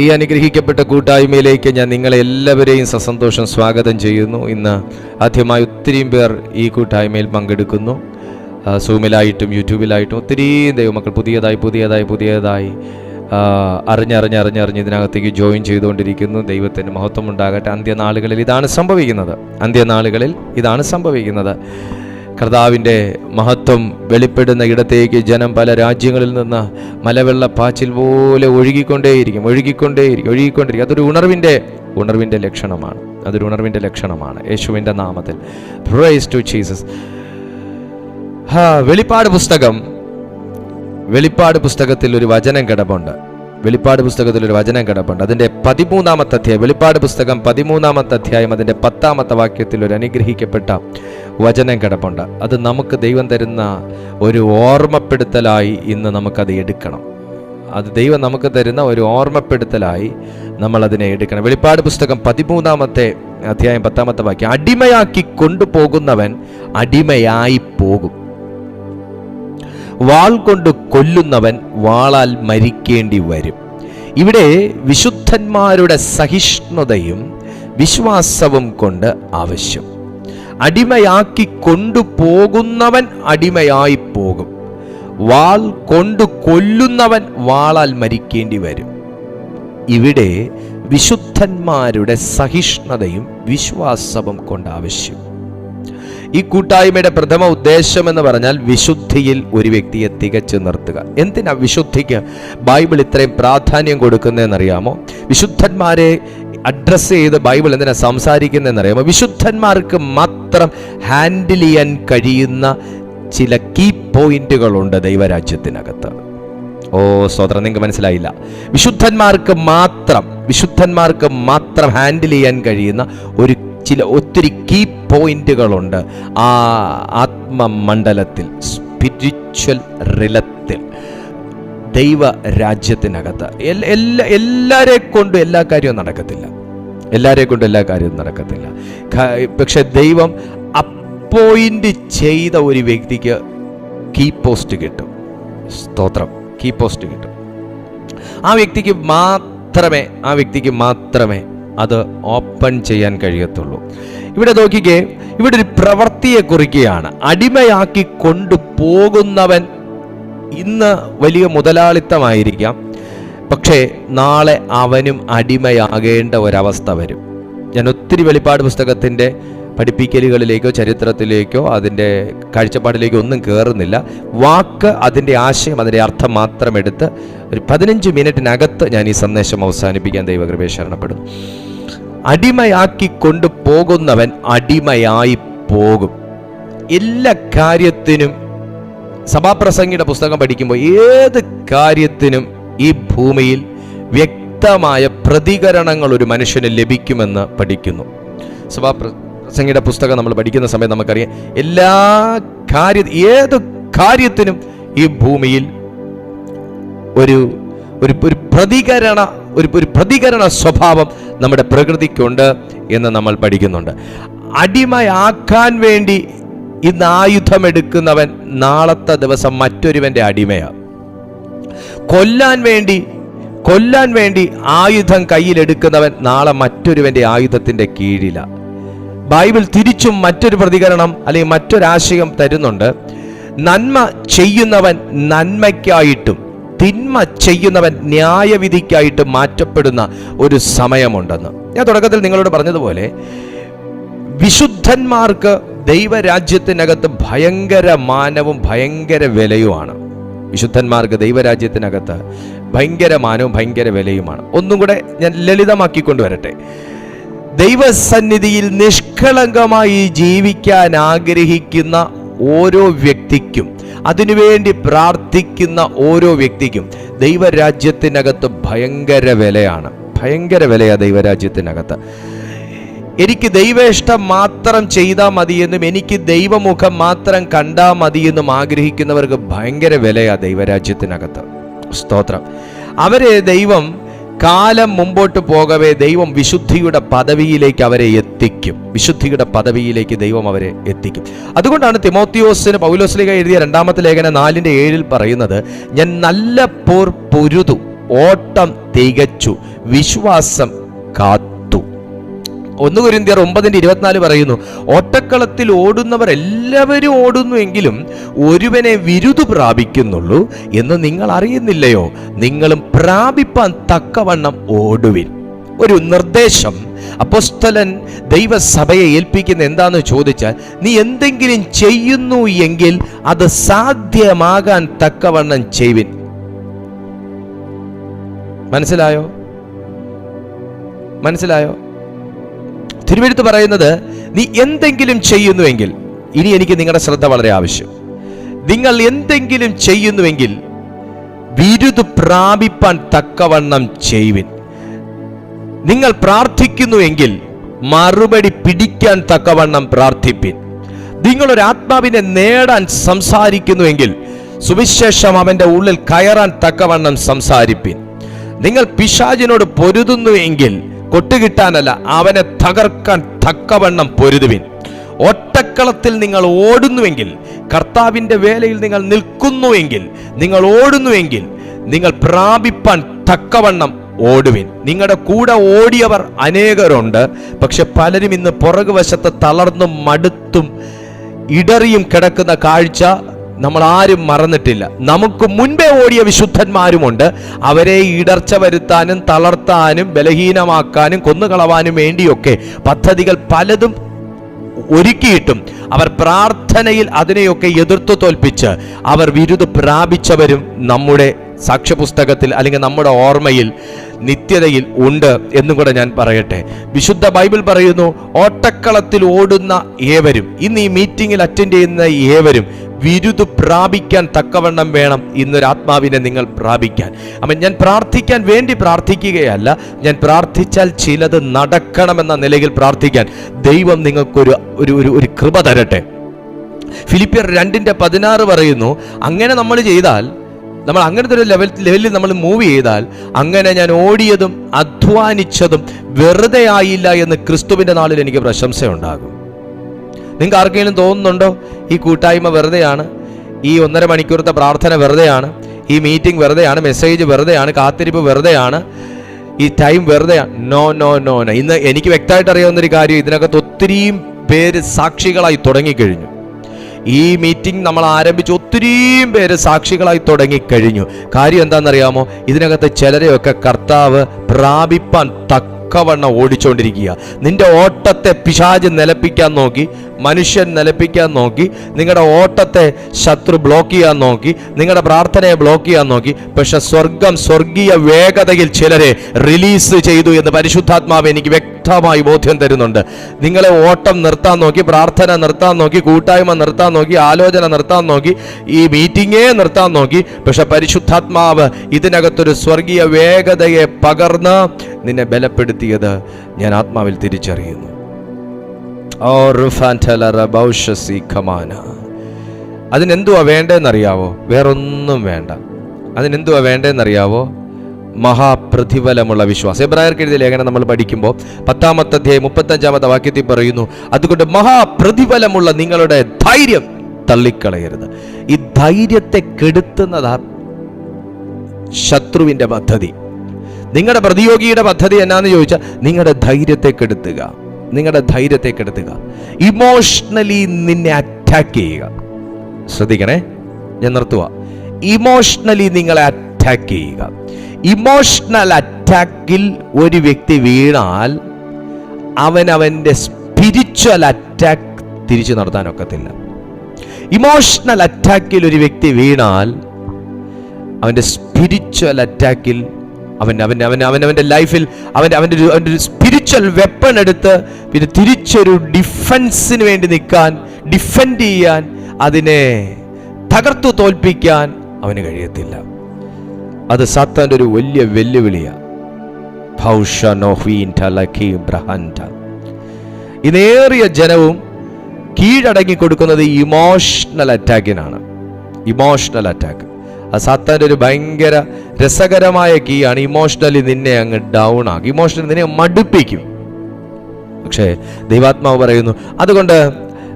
ഈ അനുഗ്രഹിക്കപ്പെട്ട കൂട്ടായ്മയിലേക്ക് ഞാൻ നിങ്ങളെ എല്ലാവരെയും സസന്തോഷം സ്വാഗതം ചെയ്യുന്നു. ഇന്ന് ആദ്യമായി ഒത്തിരിയും പേർ ഈ കൂട്ടായ്മയിൽ പങ്കെടുക്കുന്നു. സൂമിലായിട്ടും യൂട്യൂബിലായിട്ടും ഒത്തിരി ദൈവമക്കൾ പുതിയതായി പുതിയതായി പുതിയതായി അറിഞ്ഞറിഞ്ഞ് അറിഞ്ഞറിഞ്ഞറിഞ്ഞറിഞ്ഞ് ഇതിനകത്തേക്ക് ജോയിൻ ചെയ്തുകൊണ്ടിരിക്കുന്നു. ദൈവത്തിന് മഹത്വം ഉണ്ടാകട്ടെ അന്ത്യനാളുകളിൽ ഇതാണ് സംഭവിക്കുന്നത്. അന്ത്യനാളുകളിൽ ഇതാണ് സംഭവിക്കുന്നത്. കർത്താവിന്റെ മഹത്വം വെളിപ്പെടുന്ന ഇടത്തേക്ക് ജനം പല രാജ്യങ്ങളിൽ നിന്ന് മലവെള്ള പാച്ചിൽ പോലെ ഒഴുകിക്കൊണ്ടേയിരിക്കും ഒഴുകിക്കൊണ്ടേയിരിക്കും ഒഴുകിക്കൊണ്ടിരിക്കും അതൊരു ഉണർവിന്റെ ഉണർവിന്റെ ലക്ഷണമാണ്. അതൊരു ഉണർവിന്റെ ലക്ഷണമാണ്. യേശുവിന്റെ നാമത്തിൽ. പ്രൈസ് ടു ജീസസ് വെളിപ്പാട് പുസ്തകം. വെളിപ്പാട് പുസ്തകത്തിൽ ഒരു വചനം കിടപ്പുണ്ട്. വെളിപ്പാട് പുസ്തകത്തിൽ ഒരു വചനം കിടപ്പുണ്ട് അതിന്റെ പതിമൂന്നാമത്തെ അധ്യായം വെളിപ്പാട് പുസ്തകം പതിമൂന്നാമത്തെ അധ്യായം അതിന്റെ പത്താമത്തെ വാക്യത്തിൽ ഒരു അനുഗ്രഹിക്കപ്പെട്ട വചനം കിടപ്പുണ്ട് അത് നമുക്ക് ദൈവം തരുന്ന ഒരു ഓർമ്മപ്പെടുത്തലായി ഇന്ന് നമുക്കത് എടുക്കണം. അത് ദൈവം നമുക്ക് തരുന്ന ഒരു ഓർമ്മപ്പെടുത്തലായി നമ്മൾ അതിനെ എടുക്കണം. വെളിപ്പാട് പുസ്തകം പതിമൂന്നാമത്തെ അധ്യായം പത്താമത്തെ വാക്യം അടിമയാക്കി കൊണ്ടുപോകുന്നവൻ അടിമയായി പോകും. വാൾ കൊണ്ട് കൊല്ലുന്നവൻ വാളാൽ മരിക്കേണ്ടി വരും. ഇവിടെ വിശുദ്ധന്മാരുടെ സഹിഷ്ണുതയും വിശ്വാസവും കൊണ്ട് ആവശ്യം. അടിമയാക്കി കൊണ്ടുപോകുന്നവൻ അടിമയായി പോകും. വാൾ കൊണ്ട് കൊല്ലുന്നവൻ വാളാൽ മരിക്കേണ്ടി വരും. ഇവിടെ വിശുദ്ധന്മാരുടെ സഹിഷ്ണുതയും വിശ്വാസവും കൊണ്ട് ആവശ്യം. ഈ കൂട്ടായ്മയുടെ പ്രഥമ ഉദ്ദേശം എന്ന് പറഞ്ഞാൽ വിശുദ്ധിയിൽ ഒരു വ്യക്തിയെ തികച്ചു നിർത്തുക. എന്തിനാ വിശുദ്ധിക്ക് ബൈബിൾ ഇത്രയും പ്രാധാന്യം കൊടുക്കുന്നതെന്നറിയാമോ? വിശുദ്ധന്മാരെ അഡ്രസ്സ് ചെയ്ത് ബൈബിൾ എന്തിനാ സംസാരിക്കുന്നതെന്നറിയാമോ? വിശുദ്ധന്മാർക്ക് മാത്രം ഹാൻഡിൽ ചെയ്യാൻ കഴിയുന്ന ചില കീ പോയിന്റുകളുണ്ട് ദൈവരാജ്യത്തിനകത്ത്. ഓ സ്വതന്ത്രം നിങ്ങൾക്ക് മനസ്സിലായില്ല. വിശുദ്ധന്മാർക്ക് മാത്രം വിശുദ്ധന്മാർക്ക് മാത്രം ഹാൻഡിൽ ചെയ്യാൻ കഴിയുന്ന ഒരു ചില ഒത്തിരി കീ പോയിന്റുകളുണ്ട് ആ ആത്മമണ്ഡലത്തിൽ സ്പിരിച്വൽ റിലത്തിൽ ദൈവ രാജ്യത്തിനകത്ത് എല്ലാ എല്ലാരെ കൊണ്ടും എല്ലാ കാര്യവും നടക്കത്തില്ല. എല്ലാരെ കൊണ്ടും എല്ലാ കാര്യവും നടക്കത്തില്ല. പക്ഷെ ദൈവം അപ്പോയിന്റ് ചെയ്ത ഒരു വ്യക്തിക്ക് കീ പോസ്റ്റ് കിട്ടും. സ്തോത്രം. കീ പോസ്റ്റ് കിട്ടും. ആ വ്യക്തിക്ക് മാത്രമേ ആ വ്യക്തിക്ക് മാത്രമേ അത് ഓപ്പൺ ചെയ്യാൻ കഴിയത്തുള്ളൂ. ഇവിടെ നോക്കിക്കേ ഇവിടെ ഒരു പ്രവൃത്തിയെ കുറിക്കുകയാണ്. അടിമയാക്കി കൊണ്ടുപോകുന്നവൻ ഇന്ന് വലിയ മുതലാളിത്തമായിരിക്കാം. പക്ഷേ നാളെ അവനും അടിമയാകേണ്ട ഒരവസ്ഥ വരും. ഞാൻ ഒത്തിരി വെളിപ്പാട് പുസ്തകത്തിന്റെ പഠിപ്പിക്കലുകളിലേക്കോ ചരിത്രത്തിലേക്കോ അതിന്റെ കാഴ്ചപ്പാടിലേക്കോ ഒന്നും കയറുന്നില്ല വാക്ക് അതിന്റെ ആശയം അതിന്റെ അർത്ഥം മാത്രം എടുത്ത് ഒരു പതിനഞ്ച് മിനിറ്റിനകത്ത് ഞാൻ ഈ സന്ദേശം അവസാനിപ്പിക്കാൻ ദൈവകൃപയെ ശരണപ്പെടുന്നു. അടിമയാക്കി കൊണ്ടുപോകുന്നവൻ അടിമയായി പോകും. എല്ലാ കാര്യത്തിനും സഭാപ്രസംഗിയുടെ പുസ്തകം പഠിക്കുമ്പോൾ ഏത് കാര്യത്തിനും ഈ ഭൂമിയിൽ വ്യക്തമായ പ്രതികരണങ്ങൾ ഒരു മനുഷ്യന് ലഭിക്കുമെന്ന് പഠിക്കുന്നു. സഭാപ്രസംഗിയുടെ പുസ്തകം നമ്മൾ പഠിക്കുന്ന സമയത്ത് നമുക്കറിയാം. എല്ലാ കാര്യ ഏത് കാര്യത്തിനും ഈ ഭൂമിയിൽ ഒരു ഒരു ഒരു പ്രതികരണ ഒരു ഒരു പ്രതികരണ സ്വഭാവം നമ്മുടെ പ്രകൃതിക്കുണ്ട് എന്ന് നമ്മൾ പഠിക്കുന്നുണ്ട്. അടിമയാക്കാൻ വേണ്ടി ഇന്ന് ആയുധമെടുക്കുന്നവൻ നാളത്തെ ദിവസം മറ്റൊരുവന്റെ അടിമയാണ്. കൊല്ലാൻ വേണ്ടി കൊല്ലാൻ വേണ്ടി ആയുധം കയ്യിലെടുക്കുന്നവൻ നാളെ മറ്റൊരുവന്റെ ആയുധത്തിന്റെ കീഴില ബൈബിൾ തിരിച്ചും മറ്റൊരു പ്രതികരണം അല്ലെങ്കിൽ മറ്റൊരാശയം തരുന്നുണ്ട്. നന്മ ചെയ്യുന്നവൻ നന്മയ്ക്കായിട്ടും തിന്മ ചെയ്യുന്നവൻ ന്യായവിധിക്കായിട്ട് മാറ്റപ്പെടുന്ന ഒരു സമയമുണ്ടെന്ന്. ഞാൻ തുടക്കത്തിൽ നിങ്ങളോട് പറഞ്ഞതുപോലെ വിശുദ്ധന്മാർക്ക് ദൈവരാജ്യത്തിനകത്ത് ഭയങ്കര മാനവും ഭയങ്കര വിലയുമാണ്. വിശുദ്ധന്മാർക്ക് ദൈവരാജ്യത്തിനകത്ത് ഭയങ്കര മാനവും ഭയങ്കര വിലയുമാണ്. ഒന്നും കൂടെ ഞാൻ ലളിതമാക്കിക്കൊണ്ട് വരട്ടെ. ദൈവസന്നിധിയിൽ നിഷ്കളങ്കമായി ജീവിക്കാൻ ആഗ്രഹിക്കുന്ന ഓരോ വ്യക്തിക്കും അതിനുവേണ്ടി പ്രാർത്ഥിക്കുന്ന ഓരോ വ്യക്തിക്കും ദൈവരാജ്യത്തിനകത്ത് ഭയങ്കര വിലയാണ്. ഭയങ്കര വിലയാണ് ദൈവരാജ്യത്തിനകത്ത്. എനിക്ക് ദൈവേഷ്ടം മാത്രം ചെയ്താൽ മതിയെന്നും എനിക്ക് ദൈവമുഖം മാത്രം കണ്ടാൽ മതിയെന്നും ആഗ്രഹിക്കുന്നവർക്ക് ഭയങ്കര വിലയാണ് ദൈവരാജ്യത്തിനകത്ത്. സ്തോത്രം. അവരെ ദൈവം കാലം മുമ്പോട്ട് പോകവേ ദൈവം വിശുദ്ധിയുടെ പദവിയിലേക്ക് അവരെ എത്തിക്കും. വിശുദ്ധിയുടെ പദവിയിലേക്ക് ദൈവം അവരെ എത്തിക്കും. അതുകൊണ്ടാണ് തിമോത്തിയോസിന് പൗലോസ്ലിക എഴുതിയ രണ്ടാമത്തെ ലേഖന നാലിന്റെ ഏഴിൽ പറയുന്നത് ഞാൻ നല്ല പോർ പൊരുതു ഓട്ടം തികച്ചു വിശ്വാസം കാത്തു. ഒന്ന് കുരിന്തിയർ ഒമ്പതിന്റെ ഇരുപത്തിനാല് പറയുന്നു ഓട്ടക്കളത്തിൽ ഓടുന്നവർ എല്ലാവരും ഓടുന്നു എങ്കിലും ഒരുവനെ വിരുദ് പ്രാപിക്കുന്നുള്ളൂ എന്ന് നിങ്ങൾ അറിയുന്നില്ലയോ? നിങ്ങളും പ്രാപിപ്പാൻ തക്കവണ്ണം ഓടുവിൻ. ഒരു നിർദ്ദേശം. അപ്പോസ്തലൻ ദൈവസഭയെ ഏൽപ്പിക്കുന്ന എന്താന്ന് ചോദിച്ചാൽ നീ എന്തെങ്കിലും ചെയ്യുന്നു എങ്കിൽ അത് സാധ്യമാകാൻ തക്കവണ്ണം ചെയ്യുവിൻ മനസ്സിലായോ? മനസ്സിലായോ? തിരുവെഴുത്ത് പറയുന്നത് നീ എന്തെങ്കിലും ചെയ്യുന്നുവെങ്കിൽ ഇനി എനിക്ക് നിങ്ങളുടെ ശ്രദ്ധ വളരെ ആവശ്യം. നിങ്ങൾ എന്തെങ്കിലും ചെയ്യുന്നുവെങ്കിൽ വിരുദ് പ്രാപിപ്പാൻ തക്കവണ്ണം ചെയ്യുവിൻ. നിങ്ങൾ പ്രാർത്ഥിക്കുന്നുവെങ്കിൽ മറുപടി പിടിക്കാൻ തക്കവണ്ണം പ്രാർത്ഥിപ്പിൻ. നിങ്ങളൊരു ആത്മാവിനെ നേടാൻ സംസാരിക്കുന്നുവെങ്കിൽ സുവിശേഷം അവന്റെ ഉള്ളിൽ കയറാൻ തക്കവണ്ണം സംസാരിപ്പിൻ. നിങ്ങൾ പിശാചിനോട് പൊരുതുന്നുവെങ്കിൽ കൊട്ടുകിട്ടാനല്ല അവനെ തകർക്കാൻ തക്കവണ്ണം പൊരുതുവിൻ. ഒറ്റക്കളത്തിൽ നിങ്ങൾ ഓടുന്നുവെങ്കിൽ കർത്താവിന്റെ വേലയിൽ നിങ്ങൾ നിൽക്കുന്നുവെങ്കിൽ നിങ്ങൾ ഓടുന്നുവെങ്കിൽ നിങ്ങൾ പ്രാപിപ്പാൻ തക്കവണ്ണം ഓടുവിൻ. നിങ്ങളുടെ കൂടെ ഓടിയവർ അനേകരുണ്ട് പക്ഷെ പലരും ഇന്ന് പുറകുവശത്ത് തളർന്നും മടുത്തും ഇടറിയും കിടക്കുന്ന കാഴ്ച നമ്മൾ ആരും മറന്നിട്ടില്ല. നമുക്ക് മുൻപേ ഓടിയ വിശുദ്ധന്മാരുമുണ്ട്. അവരെ ഇടർച്ച വരുത്താനും തളർത്താനും ബലഹീനമാക്കാനും കൊന്നുകളവാനും വേണ്ടിയൊക്കെ പദ്ധതികൾ പലതും ഒരുക്കിയിട്ടും അവർ പ്രാർത്ഥനയിൽ അതിനെയൊക്കെ എതിർത്തു തോൽപ്പിച്ച് അവർ വിരുദ് പ്രാപിച്ചവരും നമ്മുടെ സാക്ഷ്യപുസ്തകത്തിൽ അല്ലെങ്കിൽ നമ്മുടെ ഓർമ്മയിൽ നിത്യതയിൽ ഉണ്ട് എന്നും കൂടെ ഞാൻ പറയട്ടെ. വിശുദ്ധ ബൈബിൾ പറയുന്നു ഓട്ടക്കളത്തിൽ ഓടുന്ന ഏവരും ഇന്ന് ഈ മീറ്റിംഗിൽ അറ്റൻഡ് ചെയ്യുന്ന ഏവരും വിരുദ് പ്രാപിക്കാൻ തക്കവണ്ണം വേണം ഇന്നൊരു ആത്മാവിനെ നിങ്ങൾ പ്രാപിക്കാൻ. അപ്പം ഞാൻ പ്രാർത്ഥിക്കാൻ വേണ്ടി പ്രാർത്ഥിക്കുകയല്ല ഞാൻ പ്രാർത്ഥിച്ചാൽ ചിലത് നടക്കണമെന്ന നിലയിൽ പ്രാർത്ഥിക്കാൻ ദൈവം നിങ്ങൾക്കൊരു ഒരു ഒരു ഒരു കൃപ തരട്ടെ. ഫിലിപ്പിയർ രണ്ടിന്റെ പതിനാറ് പറയുന്നു അങ്ങനെ നമ്മൾ ചെയ്താൽ നമ്മൾ അങ്ങനത്തെ ഒരു ലെവൽ ലെവലിൽ നമ്മൾ മൂവ് ചെയ്താൽ അങ്ങനെ ഞാൻ ഓടിയതും അധ്വാനിച്ചതും വെറുതെ ആയില്ല എന്ന് ക്രിസ്തുവിന്റെ നാളിൽ എനിക്ക് പ്രശംസയുണ്ടാകും. നിങ്ങൾക്ക് ആർക്കെങ്കിലും തോന്നുന്നുണ്ടോ? ഈ കൂട്ടായ്മ വെറുതെയാണ്. ഈ ഒന്നര മണിക്കൂറത്തെ പ്രാർത്ഥന വെറുതെയാണ്. ഈ മീറ്റിംഗ് വെറുതെയാണ്. മെസ്സേജ് വെറുതെയാണ്. കാത്തിരിപ്പ് വെറുതെയാണ്. ഈ ടൈം വെറുതെയാണ്. നോ നോ നോ നോ ഇന്ന് എനിക്ക് വ്യക്തമായിട്ട് അറിയാവുന്ന ഒരു കാര്യം ഇതിനകത്ത് ഒത്തിരിയും പേര് സാക്ഷികളായി തുടങ്ങിക്കഴിഞ്ഞു. ഈ മീറ്റിംഗ് നമ്മൾ ആരംഭിച്ച് ഒത്തിരിയും പേര് സാക്ഷികളായി തുടങ്ങിക്കഴിഞ്ഞു. കാര്യം എന്താണെന്നറിയാമോ? ഇതിനകത്ത് ചിലരെയൊക്കെ കർത്താവ് പ്രാപിപ്പാൻ തക്കവണ്ണം ഓടിച്ചുകൊണ്ടിരിക്കുക നിന്റെ ഓട്ടത്തെ പിശാജ് നിലപ്പിക്കാൻ നോക്കി. മനുഷ്യൻ നിലപ്പിക്കാൻ നോക്കി നിങ്ങളുടെ ഓട്ടത്തെ ശത്രു ബ്ലോക്ക് ചെയ്യാൻ നോക്കി നിങ്ങളുടെ പ്രാർത്ഥനയെ ബ്ലോക്ക് ചെയ്യാൻ നോക്കി. പക്ഷെ സ്വർഗം സ്വർഗീയ വേഗതയിൽ ചിലരെ റിലീസ് ചെയ്തു എന്ന് പരിശുദ്ധാത്മാവ് എനിക്ക് വ്യക്തമായി ബോധ്യം തരുന്നുണ്ട്. നിങ്ങളെ ഓട്ടം നിർത്താൻ നോക്കി പ്രാർത്ഥന നിർത്താൻ നോക്കി കൂട്ടായ്മ നിർത്താൻ നോക്കി ആലോചന നിർത്താൻ നോക്കി ഈ മീറ്റിങ്ങേ നിർത്താൻ നോക്കി. പക്ഷെ പരിശുദ്ധാത്മാവ് ഇതിനകത്തൊരു സ്വർഗീയ വേഗതയെ പകർന്ന് നിന്നെ ബലപ്പെടുത്തിയത് ഞാൻ ആത്മാവിൽ തിരിച്ചറിയുന്നു. അതിനെന്തുവാ വേണ്ടതെന്നറിയാവോ വേറൊന്നും വേണ്ട. അതിനെന്തുവാ വേണ്ടതെന്നറിയാവോ മഹാപ്രതിഫലമുള്ള വിശ്വാസം. എബ്രായർക്ക് എഴുതിയ ലേഖനം നമ്മൾ പഠിക്കുമ്പോൾ പത്താമത്തെ അധ്യായം മുപ്പത്തഞ്ചാമത്തെ വാക്യത്തിൽ പറയുന്നു അതുകൊണ്ട് മഹാപ്രതിഫലമുള്ള നിങ്ങളുടെ ധൈര്യം തള്ളിക്കളയരുത്. ഈ ധൈര്യത്തെ കെടുത്തുന്നതാ ശത്രുവിന്റെ പദ്ധതി. നിങ്ങളുടെ പ്രതിയോഗിയുടെ പദ്ധതി എന്നാന്ന് ചോദിച്ചാൽ നിങ്ങളുടെ ധൈര്യത്തെ കെടുത്തുക. നിങ്ങളുടെ ധൈര്യത്തെ കെടുത്തുക ഇമോഷണലി നിന്നെ അറ്റാക്ക് ചെയ്യുക. ശ്രദ്ധിക്കണേ? ഞാൻ നിർത്തുക ഇമോഷണലി നിങ്ങളെ അറ്റാക്ക് ചെയ്യുക. ഇമോഷണൽ അറ്റാക്കിൽ ഒരു വ്യക്തി വീണാൽ അവൻ അവന്റെ സ്പിരിച്വൽ അറ്റാക്ക് തിരിച്ചു നടത്താൻ ഒക്കത്തില്ല ഇമോഷണൽ അറ്റാക്കിൽ ഒരു വ്യക്തി വീണാൽ അവന്റെ സ്പിരിച്വൽ അറ്റാക്കിൽ അവൻ അവൻ അവൻ അവൻ അവന്റെ ലൈഫിൽ അവന്റെ അവന്റെ ഒരു അവന്റെ ഒരു സ്പിരിച്വൽ വെപ്പൺ എടുത്ത് പിന്നെ തിരിച്ചൊരു ഡിഫൻസിന് വേണ്ടി നിൽക്കാൻ ഡിഫെൻഡ് ചെയ്യാൻ അതിനെ തകർത്തു തോൽപ്പിക്കാൻ അവന് കഴിയത്തില്ല. അത് സാത്താന്റെ ഒരു വലിയ വെല്ലുവിളിയാണ് ഇതേറിയ ജനവും കീഴടങ്ങി കൊടുക്കുന്നത് ഇമോഷണൽ അറ്റാക്കിനാണ് ഇമോഷണൽ അറ്റാക്ക് ആ സാത്താന്റെ ഒരു ഭയങ്കര രസകരമായ കീയാണ് ഇമോഷണലി നിന്നെ അങ്ങ് ഡൗൺ ആക്കും. ഇമോഷണലി നിന്നെ മടുപ്പിക്കും. പക്ഷേ ദൈവാത്മാവ് പറയുന്നു അതുകൊണ്ട്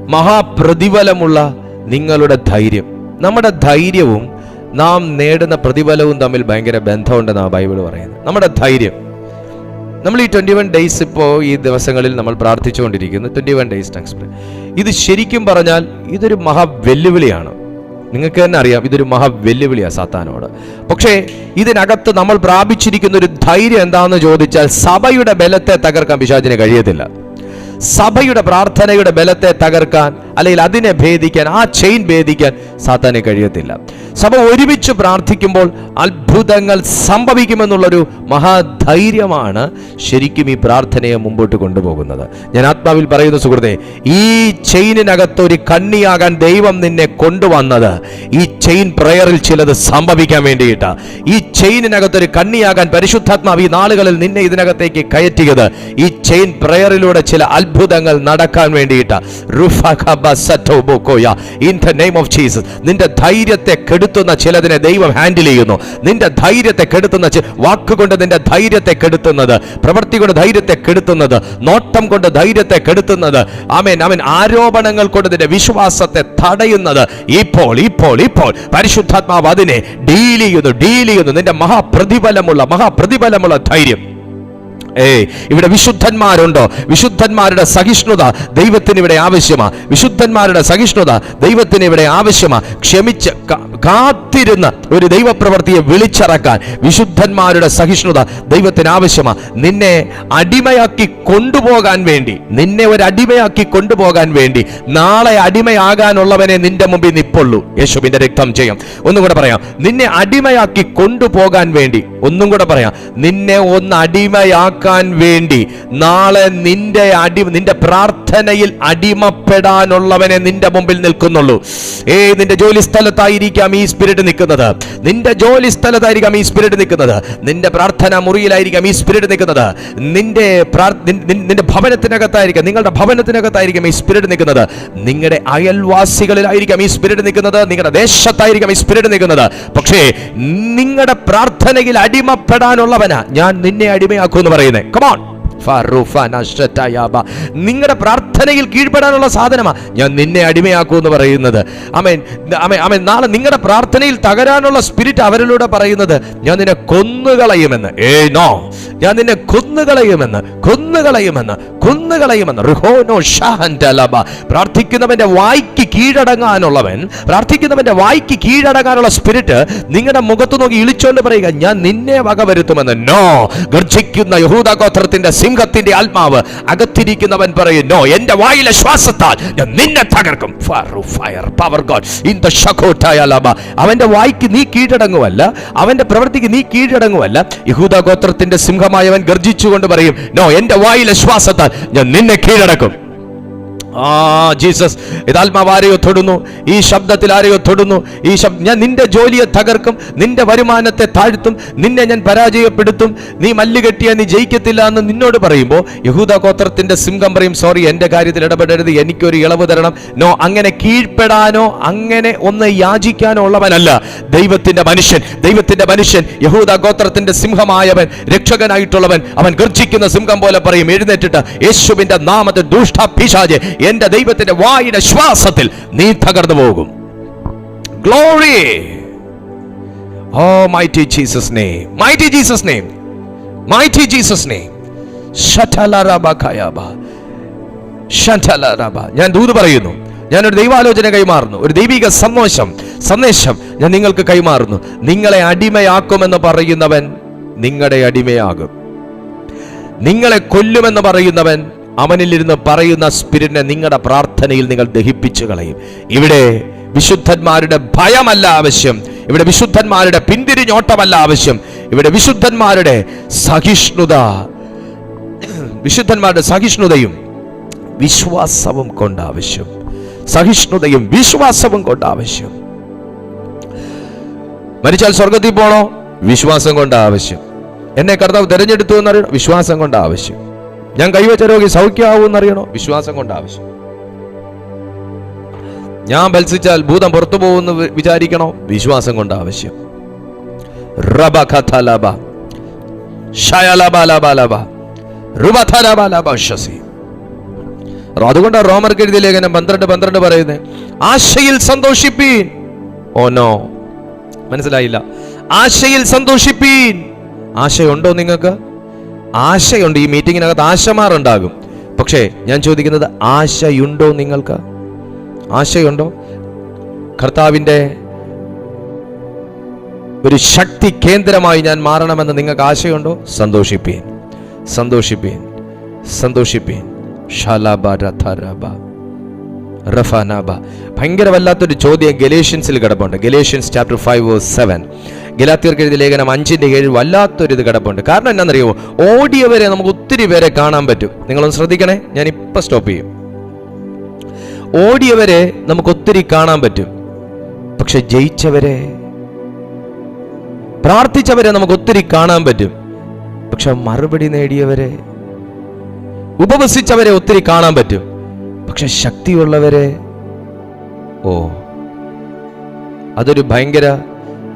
മഹാപ്രതിഫലമുള്ള നിങ്ങളുടെ ധൈര്യം. നമ്മുടെ ധൈര്യവും നാം നേടുന്ന പ്രതിഫലവും തമ്മിൽ ഭയങ്കര ബന്ധമുണ്ടെന്നാണ് ബൈബിൾ പറയുന്നത്. നമ്മുടെ ധൈര്യം. നമ്മൾ ഈ ട്വന്റി വൺ ഡേയ്സ് ഇപ്പോൾ ഈ ദിവസങ്ങളിൽ നമ്മൾ പ്രാർത്ഥിച്ചുകൊണ്ടിരിക്കുന്നു. Twenty one days text. ഇത് ശരിക്കും പറഞ്ഞാൽ ഇതൊരു മഹാ വെല്ലുവിളിയാണ്. നിങ്ങൾക്ക് തന്നെ അറിയാം ഇതൊരു മഹാ വെല്ലുവിളിയാണ് സാത്താനോട്. പക്ഷേ ഇതിനകത്ത് നമ്മൾ പ്രാപിച്ചിരിക്കുന്ന ഒരു ധൈര്യം എന്താണെന്ന് ചോദിച്ചാൽ സഭയുടെ ബലത്തെ തകർക്കാൻ പിശാചിന് കഴിയത്തില്ല. സഭയുടെ പ്രാർത്ഥനയുടെ ബലത്തെ തകർക്കാൻ അല്ലെങ്കിൽ അതിനെ ഭേദിക്കാൻ ആ ചെയിൻ ഭേദിക്കാൻ സാത്താനെ കഴിയത്തില്ല. സഭ ഒരുമിച്ച് പ്രാർത്ഥിക്കുമ്പോൾ അത്ഭുതങ്ങൾ സംഭവിക്കുമെന്നുള്ളൊരു മഹാധൈര്യമാണ് ശരിക്കും ഈ പ്രാർത്ഥനയെ മുമ്പോട്ട് കൊണ്ടുപോകുന്നത്. ഞാൻ ആത്മാവിൽ പറയുന്ന സുഹൃത്തെ ഈ ചെയിനിനകത്ത് ഒരു കണ്ണിയാകാൻ ദൈവം നിന്നെ കൊണ്ടുവന്നത് ഈ ചെയിൻ പ്രയറിൽ ചിലത് സംഭവിക്കാൻ വേണ്ടിയിട്ടാ. ഈ ചെയിനിനകത്ത് ഒരു കണ്ണിയാകാൻ പരിശുദ്ധാത്മാവ് ഈ നാളുകളിൽ നിന്നെ ഇതിനകത്തേക്ക് കയറ്റിയത് ഈ ചെയിൻ പ്രയറിലൂടെ ചില അത്ഭുതങ്ങൾ നടക്കാൻ വേണ്ടിയിട്ടാ. In the name of Jesus നിന്റെ ധൈര്യത്തെ കെടുത്തുന്ന ചിലതിനെ ദൈവം ഹാൻഡിൽ ചെയ്യുന്നു. നിന്റെ ധൈര്യത്തെ കെടുത്തുന്ന വാക്കുകൊണ്ട് നിന്റെ ധൈര്യത്തെ കെടുത്തുന്നത് പ്രവൃത്തി കൊണ്ട് ധൈര്യത്തെ കെടുത്തുന്നത് നോട്ടം കൊണ്ട് ധൈര്യത്തെ കെടുത്തുന്നത് ആമേൻ അവൻ ആരോപണങ്ങൾ കൊണ്ട് നിന്റെ വിശ്വാസത്തെ തടയുന്നത് ഇപ്പോൾ ഇപ്പോൾ ഇപ്പോൾ. പരിശുദ്ധാത്മാവ് അതിനെ ഡീൽ ചെയ്യുന്നു ഡീൽ ചെയ്യുന്നു. നിന്റെ മഹാപ്രതിഫലമുള്ള മഹാപ്രതിഫലമുള്ള ധൈര്യം. ഏയ് ഇവിടെ വിശുദ്ധന്മാരുണ്ടോ? വിശുദ്ധന്മാരുടെ സഹിഷ്ണുത ദൈവത്തിന് ഇവിടെ ആവശ്യമാണ് വിശുദ്ധന്മാരുടെ സഹിഷ്ണുത ദൈവത്തിന് ഇവിടെ ആവശ്യമാണ് ക്ഷമിച്ച് കാത്തിരുന്ന ഒരു ദൈവപ്രവൃത്തിയെ വിളിച്ചിറക്കാൻ വിശുദ്ധന്മാരുടെ സഹിഷ്ണുത ദൈവത്തിന് ആവശ്യമാണ് നിന്നെ അടിമയാക്കി കൊണ്ടുപോകാൻ വേണ്ടി നിന്നെ ഒരു അടിമയാക്കി കൊണ്ടുപോകാൻ വേണ്ടി നാളെ അടിമയാകാനുള്ളവനെ നിന്റെ മുമ്പിൽ നിപ്പുള്ളൂ. യേശുവിന്റെ രക്തം ചെയ്യും ഒന്നും കൂടെ പറയാം. നിന്നെ അടിമയാക്കി കൊണ്ടുപോകാൻ വേണ്ടി ഒന്നും കൂടെ പറയാം. നിന്നെ ഒന്ന് അടിമയാക്കാൻ വേണ്ടി നാളെ നിന്റെ അടി നിന്റെ പ്രാർത്ഥനയിൽ അടിമപ്പെടാനുള്ളവനെ നിന്റെ മുമ്പിൽ നിൽക്കുന്നുള്ളൂ. ഏ നിന്റെ ജോലി സ്ഥലത്തായിരിക്കാം ഈ സ്പിരിറ്റ് നിൽക്കുന്നത്. നിന്റെ ജോലി സ്ഥലത്തായിരിക്കാം ഈ സ്പിരിറ്റ് നിൽക്കുന്നത്. നിന്റെ പ്രാർത്ഥന മുറിയിലായിരിക്കാം ഈ സ്പിരിറ്റ് നിൽക്കുന്നത്. നിന്റെ നിന്റെ ഭവനത്തിനകത്തായിരിക്കാം നിങ്ങളുടെ ഭവനത്തിനകത്തായിരിക്കാം ഈ സ്പിരിറ്റ് നിൽക്കുന്നത്. നിങ്ങളുടെ അയൽവാസികളിലായിരിക്കാം ഈ സ്പിരിറ്റ് നിൽക്കുന്നത്. നിങ്ങളുടെ ദേശത്തായിരിക്കാം ഈ സ്പിരിറ്റ് നിൽക്കുന്നത്. പക്ഷേ നിങ്ങളുടെ പ്രാർത്ഥനയിൽ അടിമപ്പെടാനുള്ളവനാ. ഞാൻ നിന്നെ അടിമയാക്കുമെന്ന് പറയുന്നത് കമോൺ നിങ്ങളുടെ പ്രാർത്ഥനയിൽ കീഴ്പ്പെടാനുള്ള സാധനമാ. ഞാൻ നിന്നെ അടിമയാക്കൂ എന്ന് പറയുന്നത്. അമേൻ. അമേ അമേൻ നാളെ നിങ്ങളുടെ പ്രാർത്ഥനയിൽ തകരാനുള്ള സ്പിരിറ്റ് അവരിലൂടെ പറയുന്നത് ഞാൻ നിന്നെ കൊന്നുകളയുമെന്ന്. ഏ നോ. ഞാൻ നിന്നെ കൊന്നുകളയുമെന്ന് കൊന്നുകളയുമെന്ന് കൊന്നുകളയുമെന്ന്. റിഹോനോ പ്രാർത്ഥിക്കുന്നവന്റെ വായിക്ക് കീഴടങ്ങാനുള്ളവൻ പ്രാർത്ഥിക്കുന്നവന്റെ വായിക്ക് കീഴടങ്ങാനുള്ള സ്പിരിറ്റ് നിങ്ങളുടെ മുഖത്ത് നോക്കി ഇളിച്ചോണ്ട് പറയുക ഞാൻ നിന്നെ വകവരുത്തുമെന്ന്. നോ. ഗർജിക്കുന്ന യഹൂദ ഗോത്രത്തിന്റെ സിംഹത്തിന്റെ ആത്മാവ് അകത്തിരിക്കുന്നവൻ പറയുന്നു എന്റെ വായിലെ ശ്വാസത്താൽ ഞാൻ നിന്നെ തകർക്കും. Fire power God in the അവന്റെ വായിക്ക് നീ കീഴടങ്ങുമല്ല അവന്റെ പ്രവൃത്തിക്ക് നീ കീഴടങ്ങുമല്ല യഹൂദ ഗോത്രത്തിന്റെ സിംഹമായവൻ ഗർജിച്ചുകൊണ്ട് പറയും നോ എന്റെ വായിലെ ശ്വാസത്താൽ ഞാൻ നിന്നെ കീഴടക്കും. ആ ജീസസ് ഇതാത്മാവ് ആരെയോ തൊടുന്നു ഈ ശബ്ദത്തിൽ ആരെയോ തൊടുന്നു ഈ ശബ്ദം ഞാൻ നിന്റെ ജോലിയെ തകർക്കും നിന്റെ വരുമാനത്തെ താഴ്ത്തും നിന്നെ ഞാൻ പരാജയപ്പെടുത്തും. നീ മല്ലുകെട്ടിയ നീ ജയിക്കത്തില്ല എന്ന് നിന്നോട് പറയുമ്പോൾ യഹൂദ ഗോത്രത്തിന്റെ സിംഹം പറയും സോറി എന്റെ കാര്യത്തിൽ ഇടപെടരുത് എനിക്കൊരു ഇളവ് തരണം. നോ അങ്ങനെ കീഴ്പ്പെടാനോ അങ്ങനെ ഒന്ന് യാചിക്കാനോ ഉള്ളവനല്ല ദൈവത്തിന്റെ മനുഷ്യൻ. ദൈവത്തിന്റെ മനുഷ്യൻ യഹൂദ ഗോത്രത്തിന്റെ സിംഹമായവൻ രക്ഷകനായിട്ടുള്ളവൻ. അവൻ ഗർജിക്കുന്ന സിംഹം പോലെ പറയും എഴുന്നേറ്റിട്ട് യേശുവിന്റെ നാമത്തെ ദുഷ്ടപിശാചെ എന്റെ ദൈവത്തിന്റെ വായുടെ ശ്വാസത്തിൽ നീ തകർന്നു പോകും. Glory o mighty Jesus name mighty Jesus name mighty Jesus name ഞാൻ ദൂത് പറയുന്നു. ഞാനൊരു ദൈവാലോചന കൈമാറുന്നു. ഒരു ദൈവിക സന്തോഷം സന്ദേശം ഞാൻ നിങ്ങൾക്ക് കൈമാറുന്നു. നിങ്ങളെ അടിമയാക്കുമെന്ന് പറയുന്നവൻ നിങ്ങളുടെ അടിമയാകും. നിങ്ങളെ കൊല്ലുമെന്ന് പറയുന്നവൻ അവനിലിരുന്ന് പറയുന്ന സ്പിരിറ്റിനെ നിങ്ങളുടെ പ്രാർത്ഥനയിൽ നിങ്ങൾ ദഹിപ്പിച്ചു കളയും. ഇവിടെ വിശുദ്ധന്മാരുടെ ഭയമല്ല ആവശ്യം. ഇവിടെ വിശുദ്ധന്മാരുടെ പിന്തിരിഞ്ഞോട്ടമല്ല ആവശ്യം. ഇവിടെ വിശുദ്ധന്മാരുടെ സഹിഷ്ണുത വിശുദ്ധന്മാരുടെ സഹിഷ്ണുതയും വിശ്വാസവും കൊണ്ട് ആവശ്യം. സഹിഷ്ണുതയും വിശ്വാസവും കൊണ്ട് ആവശ്യം. മരിച്ചാൽ സ്വർഗത്തിൽ പോണോ? വിശ്വാസം കൊണ്ട് ആവശ്യം. എന്നെ കർത്താവ് തിരഞ്ഞെടുത്തു എന്നറിയണം? വിശ്വാസം കൊണ്ട് ആവശ്യം. ഞാൻ കൈവച്ച രോഗി സൗഖ്യമാവും എന്നറിയണോ? വിശ്വാസം കൊണ്ട് ആവശ്യം. ഞാൻ ബത്സിച്ചാൽ ഭൂതം പുറത്തു പോകുമെന്ന് വിചാരിക്കണോ? വിശ്വാസം കൊണ്ട് ആവശ്യം. റബ അതുകൊണ്ട് റോമർക്ക് എഴുതിയ ലേഖനം പന്ത്രണ്ട് പന്ത്രണ്ട് പറയുന്നത് ആശയിൽ സന്തോഷിപ്പീൻ. ഓനോ മനസ്സിലായില്ല. ആശയിൽ സന്തോഷിപ്പീൻ. ആശയുണ്ടോ നിങ്ങൾക്ക്? ആശയുണ്ട് ഈ മീറ്റിങ്ങിനകത്ത് ആശമാറുണ്ടാകും പക്ഷേ ഞാൻ ചോദിക്കുന്നത് ആശയുണ്ടോ നിങ്ങൾക്ക്? ആശയുണ്ടോ? കർത്താവിന്റെ ഒരു ശക്തി കേന്ദ്രമായി ഞാൻ മാറണമെന്ന് നിങ്ങൾക്ക് ആശയുണ്ടോ? സന്തോഷിപ്പീൻ. സന്തോഷിപ്പീൻ. സന്തോഷിപ്പീൻ. ഷാലാബ രഥരബ റഫാനാബ. ഭയങ്കര വല്ലാത്തൊരു ചോദ്യം ഗലേഷ്യൻസിൽ കിടപ്പുണ്ട്. Galatians chapter five verse seven ഗലാത്തിയർക്ക് എഴുതിയ ലേഖനം അഞ്ചിന്റെ ഏഴ് വല്ലാത്തൊരു ഇത് കിടപ്പുണ്ട്. കാരണം എന്നാണെന്നറിയോ ഓടിയവരെ നമുക്ക് ഒത്തിരി പേരെ കാണാൻ പറ്റും. നിങ്ങളൊന്ന് ശ്രദ്ധിക്കണേ ഞാൻ ഇപ്പൊ സ്റ്റോപ്പ് ചെയ്യും. ഓടിയവരെ നമുക്ക് ഒത്തിരി കാണാൻ പറ്റും. പക്ഷെ ജയിച്ചവരെ പ്രാർത്ഥിച്ചവരെ നമുക്ക് ഒത്തിരി കാണാൻ പറ്റും. പക്ഷെ മറുപടി നേടിയവരെ ഉപവസിച്ചവരെ ഒത്തിരി കാണാൻ പറ്റും. പക്ഷെ ശക്തിയുള്ളവരെ ഓ അതൊരു ഭയങ്കര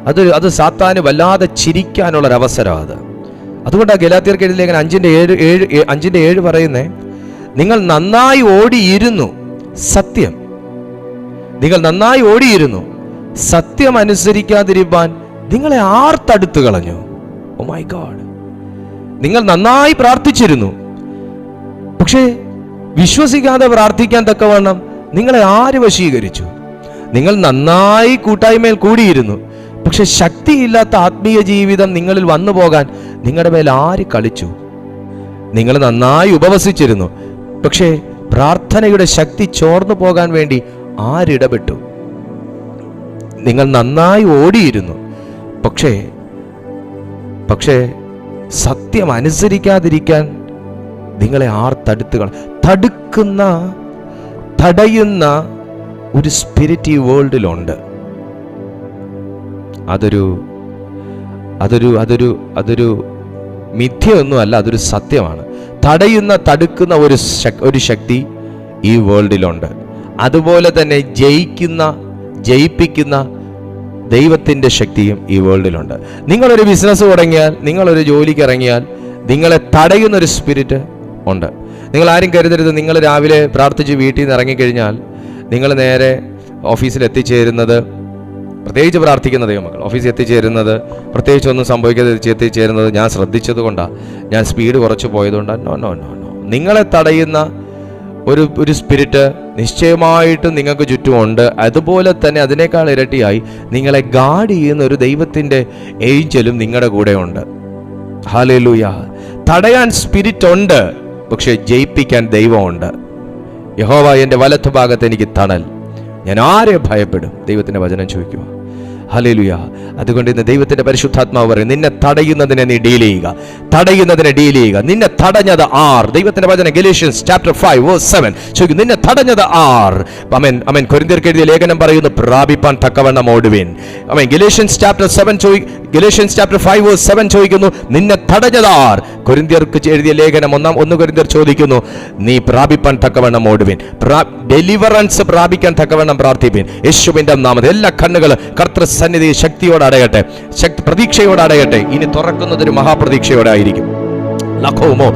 അതൊരു അത് സാത്താന് വല്ലാതെ ചിരിക്കാനുള്ള ഒരു അവസരം അത്. അതുകൊണ്ടാണ് ഗലാത്തിയർക്ക് എഴുതിയ ലേഖനം അഞ്ചിന്റെ ഏഴ് ഏഴ് അഞ്ചിന്റെ ഏഴ് പറയുന്നേ നിങ്ങൾ നന്നായി ഓടിയിരുന്നു സത്യം. നിങ്ങൾ നന്നായി ഓടിയിരുന്നു സത്യം അനുസരിക്കാതിരിക്കാൻ നിങ്ങളെ ആർത്തടുത്ത് കളഞ്ഞു. ഓ മൈ ഗോഡ് നിങ്ങൾ നന്നായി പ്രാർത്ഥിച്ചിരുന്നു. പക്ഷേ വിശ്വസിക്കാതെ പ്രാർത്ഥിക്കാൻ തക്കവണ്ണം നിങ്ങളെ ആര് വശീകരിച്ചു? നിങ്ങൾ നന്നായി കൂട്ടായ്മയിൽ കൂടിയിരുന്നു. പക്ഷെ ശക്തിയില്ലാത്ത ആത്മീയ ജീവിതം നിങ്ങളിൽ വന്നു പോകാൻ നിങ്ങളുടെ മേൽ ആര് കളിച്ചു? നിങ്ങൾ നന്നായി ഉപവസിച്ചിരുന്നു. പക്ഷേ പ്രാർത്ഥനയുടെ ശക്തി ചോർന്നു പോകാൻ വേണ്ടി ആരിടപെട്ടു നിങ്ങൾ നന്നായി ഓടിയിരുന്നു. പക്ഷേ പക്ഷേ സത്യം അനുസരിക്കാതിരിക്കാൻ നിങ്ങളെ ആർ തടുത്തുകൾ തടുക്കുന്ന തടയുന്ന ഒരു സ്പിരിറ്റ് ഈ വേൾഡിലുണ്ട് അതൊരു അതൊരു അതൊരു അതൊരു മിഥ്യയൊന്നുമല്ല അതൊരു സത്യമാണ്. തടയുന്ന തടുക്കുന്ന ഒരു ഒരു ശക്തി ഈ വേൾഡിലുണ്ട് അതുപോലെ തന്നെ ജയിക്കുന്ന ജയിപ്പിക്കുന്ന ദൈവത്തിന്റെ ശക്തിയും ഈ വേൾഡിലുണ്ട് നിങ്ങളൊരു ബിസിനസ് തുടങ്ങിയാൽ നിങ്ങളൊരു ജോലിക്ക് ഇറങ്ങിയാൽ നിങ്ങളെ തടയുന്ന ഒരു സ്പിരിറ്റ് ഉണ്ട്. നിങ്ങൾ ആരും കരുതരുത്. നിങ്ങൾ രാവിലെ പ്രാർത്ഥിച്ച് വീട്ടിൽ നിന്ന് ഇറങ്ങിക്കഴിഞ്ഞാൽ നിങ്ങൾ നേരെ ഓഫീസിൽ എത്തിച്ചേരുന്നത് പ്രത്യേകിച്ച് പ്രാർത്ഥിക്കുന്ന ദൈവമക്കൾ ഓഫീസിൽ എത്തിച്ചേരുന്നത് പ്രത്യേകിച്ച് ഒന്നും സംഭവിക്കാതെ എത്തിച്ചേരുന്നത് ഞാൻ ശ്രദ്ധിച്ചത് കൊണ്ടാണ് ഞാൻ സ്പീഡ് കുറച്ച് പോയതുകൊണ്ടാണ് നോ നോ നോ നോ. നിങ്ങളെ തടയുന്ന ഒരു ഒരു സ്പിരിറ്റ് നിശ്ചയമായിട്ടും നിങ്ങൾക്ക് ചുറ്റുമുണ്ട്. അതുപോലെ തന്നെ അതിനേക്കാൾ ഇരട്ടിയായി നിങ്ങളെ ഗാർഡ് ചെയ്യുന്ന ഒരു ദൈവത്തിന്റെ ഏഞ്ചലും നിങ്ങളുടെ കൂടെ ഉണ്ട് ഹാലേലൂയ തടയാൻ സ്പിരിറ്റ് ഉണ്ട്. പക്ഷെ ജയിപ്പിക്കാൻ ദൈവമുണ്ട്. യഹോവ എന്റെ വലത്ത് ഭാഗത്ത് എനിക്ക് തണൽ. ഞാൻ ആരെ ഭയപ്പെടും? ദൈവത്തിന്റെ വചനം ചോദിക്കുക. ഹലിലുയ അതുകൊണ്ട് ഇന്ന് ദൈവത്തിന്റെ പരിശുദ്ധാത്മാവ് പറയും നിന്നെ തടയുന്നതിനെ നീ ഡീൽ ചെയ്യുക. തടയുന്നതിനെ ഡീൽ ചെയ്യുക. നിന്നെ തടഞ്ഞത് ആർ. ദൈവത്തിന്റെ വചന Galatians chapter five verse seven ചോദിക്കും നിന്നെ തടഞ്ഞത് ആർ. അമൻ അമൻ. കൊരിന്തിയർക്ക് എഴുതിയ ലേഖനം പറയുന്നു പ്രാപിപ്പാൻ തക്കവണ്ണം ഓടുവിൻ. അമൻ ഗലേഷ്യൻസ് ചാപ്റ്റർ സെവൻ ചോദി Galatians chapter five verse seven ചോദിക്കുന്നു നിന്നെ തടഞ്ഞത് ആർ? കൊരിന്തിയർക്ക് എഴുതിയ ലേഖനം ഒന്നാം ഒന്ന് കൊരിന്തിയർ ചോദിക്കുന്നു നീ പ്രാപിപ്പാൻ തക്കവണ്ണം ഓടുവിൻ. ഡെലിവറൻസ് പ്രാപിക്കാൻ തക്കവണ്ണം പ്രാർത്ഥിപ്പിൻ. യേശുവിന്റെ നാമത്തിൽ എല്ലാ കണ്ണുകൾ കർത്തൃ സന്നിധി ശക്തിയോടെ അടയട്ടെ. ശക്തി പ്രതീക്ഷയോടെ അടയട്ടെ. ഇനി തുറക്കുന്നതൊരു മഹാപ്രതീക്ഷയോടെ ആയിരിക്കും. ലഖോമോ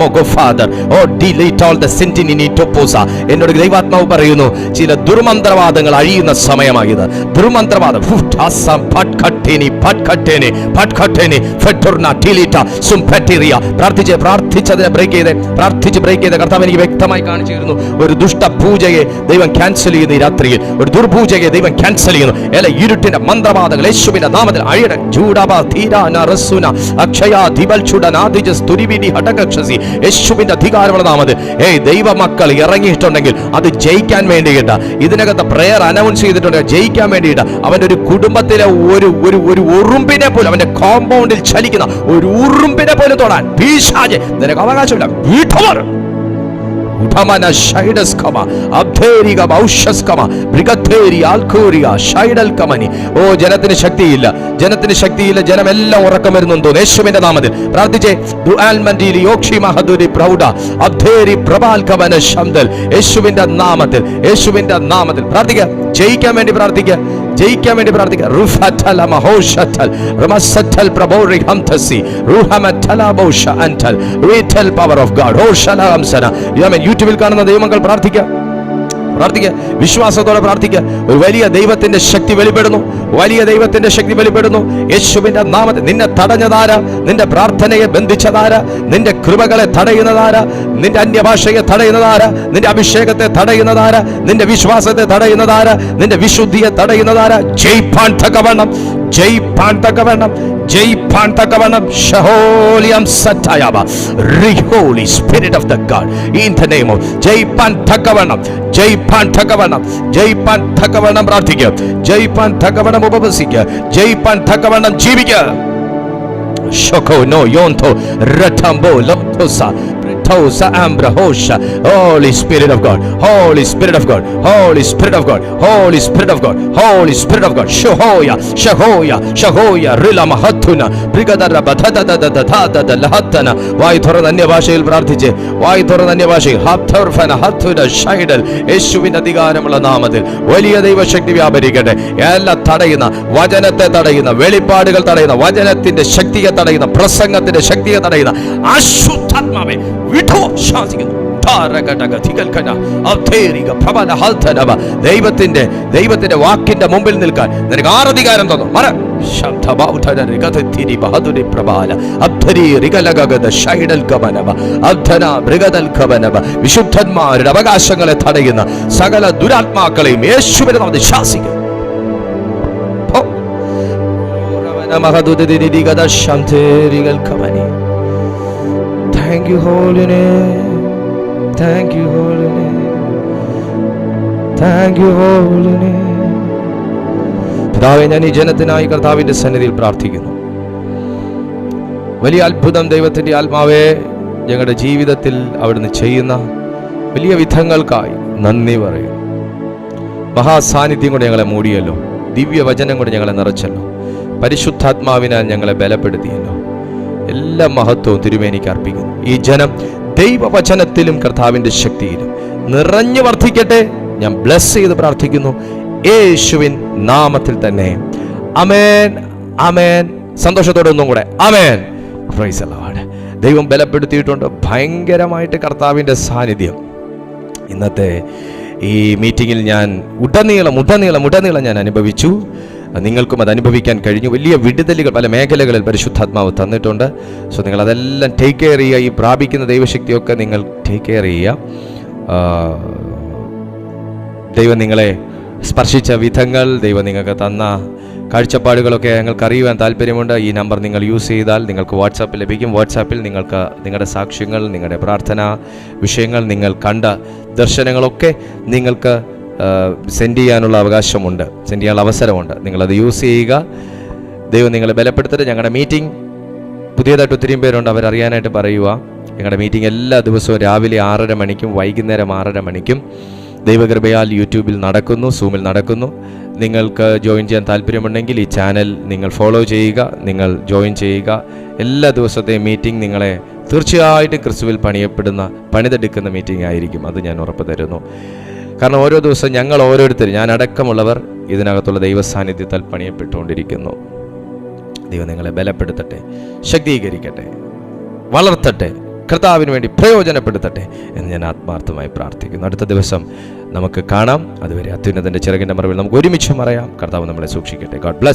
മോഗോ father. O delete all the സെന്റിനി ടോപ്പോസ. എന്നോട് ദൈവാത്മാവ് പറയുന്നു ചില ദുർമന്ത്രവാദങ്ങൾ അഴിയുന്ന സമയമാകിയത് ദുർമന്ത്രവാദം. പ്രാർത്ഥിച്ച് പ്രാർത്ഥിച്ചതിനെ ബ്രേക്ക് ചെയ്ത് പ്രാർത്ഥിച്ച് ബ്രേക്ക് ചെയ്ത കർത്താവ് എനിക്ക് വ്യക്തമായി കാണിച്ചു ഒരു ദുഷ്ട പൂജയെ ദൈവം ക്യാൻസൽ ചെയ്യുന്നു ഈ രാത്രിയിൽ. ഒരു ദുർപൂജയെ ദൈവം ക്യാൻസൽ ചെയ്യുന്നു. എല ഇരുട്ടിന്റെ മന്ത്രവാദങ്ങൾ യേശുവിന്റെ നാമത്തിൽ അഴിയട ജൂഡബ ധീരാന റസുന അക്ഷയ ധിബൽ ചുടന ആദിജസ് സ്തുരിവിനി ഹടകക്ഷസി യേശുവിന്റെ അധികാരമുള്ള നാമത്തിൽ. ഏയ് ദൈവ മക്കൾ ഇറങ്ങിയിട്ടുണ്ടെങ്കിൽ അത് ജയിക്കാൻ വേണ്ടിയിട്ട്. ഇതിനകത്ത് പ്രേയർ അനൗൺസ് ചെയ്തിട്ടുണ്ട്. ജയിക്കാൻ വേണ്ടിയിട്ട്. അവന്റെ ഒരു കുടുംബത്തിലെ ഒരു ഒരു ഒരു ഉറുമ്പിനെ പോലും അവന്റെ കോമ്പൗണ്ടിൽ ചലിക്കുന്ന ഒരു ഉറുമ്പിനെ പോലും തൊടാൻ. ഭീഷാജ് നിനക്ക് അവകാശമില്ല. വീട്ടവർ. ഉഠമന ഷൈഡസ്കമ അബ്ധേരിക ബൗഷസ്കമ ബ്രിഗദ്ധേരി ആൽക്കൂരിയ ഷൈഡൽ കമനി ഓ ജനത്തിന് ശക്തിയില്ല ജനത്തിന് ശക്തിയില്ല ജനമെല്ലാം ഉറക്കം വരുന്നു തോന്നുന്നു യേശുവിന്റെ നാമത്തിൽ പ്രാർത്ഥിച്ചേ. ദുആൽമന്റിലി യോക്ഷി മഹദുരി പ്രൗഢ അബ്ധേരി പ്രഭാൽകമന ശന്തൽ. യേശുവിന്റെ നാമത്തിൽ യേശുവിന്റെ നാമത്തിൽ പ്രാർത്ഥിക്കുക ജയിക്കാൻ വേണ്ടി പ്രാർത്ഥിക്കുക ജയിക്കാൻ വേണ്ടി പ്രാർത്ഥിക്കുക. റുഫത്തല മഹോഷത്തൽ റമസത്തൽ പ്രബോറി ഹംതസി റുഹമത്തല ബൗഷ അൻതൽ. റീറ്റൽ പവർ ഓഫ് ഗാഡ് ഓ ശലഹംസന യാമൻ യൂട്യൂബിൽ കാണുന്ന ദൈവമക്കൾ പ്രാർത്ഥിക്കുക. പ്രാർത്ഥിക്കുക വിശ്വാസത്തോടെ പ്രാർത്ഥിക്കുക ഒരു വലിയ ദൈവത്തിന്റെ ശക്തി വെളിപ്പെടുന്നു. വലിയ ദൈവത്തിന്റെ ശക്തി വെളിപ്പെടുന്നു. യേശുവിന്റെ നാമത്തെ നിന്നെ തടഞ്ഞതാര? നിന്റെ പ്രാർത്ഥനയെ ബന്ധിച്ചതാര? നിന്റെ കൃപകളെ തടയുന്നതാര? നിന്റെ അന്യഭാഷയെ തടയുന്നതാര? നിന്റെ അഭിഷേകത്തെ തടയുന്നതാര? നിന്റെ വിശ്വാസത്തെ തടയുന്നതാര? നിന്റെ വിശുദ്ധിയെ തടയുന്നതാര? ജയിപ്പാൻ തക്കവണ്ണം ജയിപ്പാൻ തക്കവണ്ണം ജയിപ്പാൻ തക്കവണ്ണം ഷഹോലിയം സറ്റായാവ റിഹോളി spirit of the God in the name of ജയിപ്പാൻ തക്കവണ്ണം ജയിപ്പാൻ തക്കവണ്ണം ജയിപ്പാൻ തക്കവണ്ണം പ്രാർത്ഥിക്കുക. ജയിപ്പാൻ തക്കവണ്ണം ഉപവസിക്കുക. ജയിപ്പാൻ തക്കവണ്ണം ജീവിക്കുക. Shoko നോ യോന്തോ രഥംബോ lotosa pretosa ambra hosha Holy Spirit of God Holy Spirit of God Holy Spirit of God Holy Spirit of God Holy Spirit of God Shahoya Shahoya Shahoya Rila Mahatuna Brigadara Badadadadadadada Lahatana അന്യഭാഷയിൽ പ്രാർത്ഥിച്ച് വായി തുറന്ന് അന്യഭാഷയിൽ ഹത്തർഫന ഹത്തുന ഷൈഡൽ യേശുവിന്റെ അധികാരമുള്ള നാമത്തിൽ വലിയ ദൈവശക്തി വ്യാപരിക്കട്ടെ എല്ലാം തടയുന്ന വചനത്തെ തടയുന്ന വെളിപ്പാടുകൾ തടയുന്ന വചനത്തിന്റെ ശക്തിയെ തടയുന്ന പ്രസംഗത്തിന്റെ ശക്തിയെ തടയുന്ന അശുദ്ധാത്മാവെ ശാസിക്കുന്നു. ദൈവത്തിന്റെ ദൈവത്തിന്റെ വാക്കിന്റെ മുമ്പിൽ നിൽക്കാൻ നിനക്ക് ആറധികാരം തന്നു. മറ. വിശുദ്ധന്മാരുടെ അവകാശങ്ങളെ തടയുന്ന സകല ദുരാത്മാക്കളെയും യേശുവിനെ നാം ശാസിക്കും ഓ. മഹദുദിരിഗദ ശാന്തേരിഗൽ ഗമനി. Thank you, Holy Name. Thank you, Holy Name. Thank you, Holy Name. പിതാവെ ഞാൻ ഈ ജനത്തിനായി കർത്താവിന്റെ സന്നിധിയിൽ പ്രാർത്ഥിക്കുന്നു വലിയ അത്ഭുതം ദൈവത്തിന്റെ ആത്മാവെ ഞങ്ങളുടെ ജീവിതത്തിൽ അവിടുന്ന് ചെയ്യുന്ന വലിയ വിധങ്ങൾക്കായി നന്ദി പറയും മഹാസാന്നിധ്യം കൊണ്ട് ഞങ്ങളെ മൂടിയല്ലോ ദിവ്യവചനം കൊണ്ട് ഞങ്ങളെ നിറച്ചല്ലോ പരിശുദ്ധാത്മാവിനാൽ ഞങ്ങളെ ബലപ്പെടുത്തിയല്ലോ എല്ലാ മഹത്വവും തിരുമേനിക്ക് അർപ്പിക്കുന്നു. ഈ ജനം ദൈവവചനത്തിലും കർത്താവിന്റെ ശക്തിയിലും നിറഞ്ഞു വർദ്ധിക്കട്ടെ. ഞാൻ ബ്ലസ് ചെയ്ത് പ്രാർത്ഥിക്കുന്നു. യേശുവിൻ നാമത്തിൽ തന്നെ. അമേൻ അമേൻ സന്തോഷത്തോടെ ഒന്നും കൂടെ. അമേൻ പ്രൈസ് ദൈവം ബലപ്പെടുത്തിയിട്ടുണ്ട്. ഭയങ്കരമായിട്ട് കർത്താവിന്റെ സാന്നിധ്യം. ഇന്നത്തെ ഈ മീറ്റിങ്ങിൽ ഞാൻ ഉടനീളം ഉടനീളം ഉടനീളം ഞാൻ അനുഭവിച്ചു. നിങ്ങൾക്കും അത് അനുഭവിക്കാൻ കഴിഞ്ഞു. വലിയ വിടുതലുകൾ പല മേഖലകളിൽ പരിശുദ്ധാത്മാവ് തന്നിട്ടുണ്ട്. സോ നിങ്ങൾ അതെല്ലാം ടേക്ക് കെയർ ചെയ്യുക. ഈ പ്രാപിക്കുന്ന ദൈവശക്തിയൊക്കെ നിങ്ങൾ ടേക്ക് കെയർ ചെയ്യുക. ദൈവം നിങ്ങളെ സ്പർശിച്ച വിധങ്ങൾ ദൈവം നിങ്ങൾക്ക് തന്ന കാഴ്ചപ്പാടുകളൊക്കെ ഞങ്ങൾക്ക് അറിയുവാൻ താല്പര്യമുണ്ട്. ഈ നമ്പർ നിങ്ങൾ യൂസ് ചെയ്താൽ നിങ്ങൾക്ക് വാട്സാപ്പിൽ ലഭിക്കും. വാട്സാപ്പിൽ നിങ്ങൾക്ക് നിങ്ങളുടെ സാക്ഷ്യങ്ങൾ നിങ്ങളുടെ പ്രാർത്ഥന വിഷയങ്ങൾ നിങ്ങൾ കണ്ട ദർശനങ്ങളൊക്കെ നിങ്ങൾക്ക് സെൻഡ് ചെയ്യാനുള്ള അവകാശമുണ്ട്. സെൻഡ് ചെയ്യാനുള്ള അവസരമുണ്ട്. നിങ്ങളത് യൂസ് ചെയ്യുക. ദൈവം നിങ്ങളെ ബലപ്പെടുത്തട്ടെ. ഞങ്ങളുടെ മീറ്റിംഗ് പുതിയതായിട്ട് ഒത്തിരിയും പേരുണ്ട്. അവരറിയാനായിട്ട് പറയുക. ഞങ്ങളുടെ മീറ്റിംഗ് എല്ലാ ദിവസവും രാവിലെ ആറര മണിക്കും വൈകുന്നേരം ആറര മണിക്കും ദൈവകൃപയാൽ യൂട്യൂബിൽ നടക്കുന്നു സൂമിൽ നടക്കുന്നു. നിങ്ങൾക്ക് ജോയിൻ ചെയ്യാൻ താല്പര്യമുണ്ടെങ്കിൽ ഈ ചാനൽ നിങ്ങൾ ഫോളോ ചെയ്യുക. നിങ്ങൾ ജോയിൻ ചെയ്യുക. എല്ലാ ദിവസത്തെയും മീറ്റിംഗ് നിങ്ങളെ തീർച്ചയായിട്ടും ക്രിസ്തുവിൽ പണിയപ്പെടുന്ന പണിതെടുക്കുന്ന മീറ്റിംഗ് ആയിരിക്കും. അത് ഞാൻ ഉറപ്പ് തരുന്നു. കാരണം ഓരോ ദിവസം ഞങ്ങൾ ഓരോരുത്തരും ഞാൻ അടക്കമുള്ളവർ ഇതിനകത്തുള്ള ദൈവസാന്നിധ്യത്താൽ പണിയപ്പെട്ടുകൊണ്ടിരിക്കുന്നു. ദൈവം നിങ്ങളെ ബലപ്പെടുത്തട്ടെ ശക്തീകരിക്കട്ടെ വളർത്തട്ടെ കർത്താവിന് വേണ്ടി പ്രയോജനപ്പെടുത്തട്ടെ എന്ന് ഞാൻ ആത്മാർത്ഥമായി പ്രാർത്ഥിക്കുന്നു. അടുത്ത ദിവസം നമുക്ക് കാണാം. അതുവരെ അത്യുന്നതന്റെ ചിറകിന്റെ മറവിൽ നമുക്ക് ഒരുമിച്ച് മറയാം. കർത്താവ് നമ്മളെ സൂക്ഷിക്കട്ടെ. God bless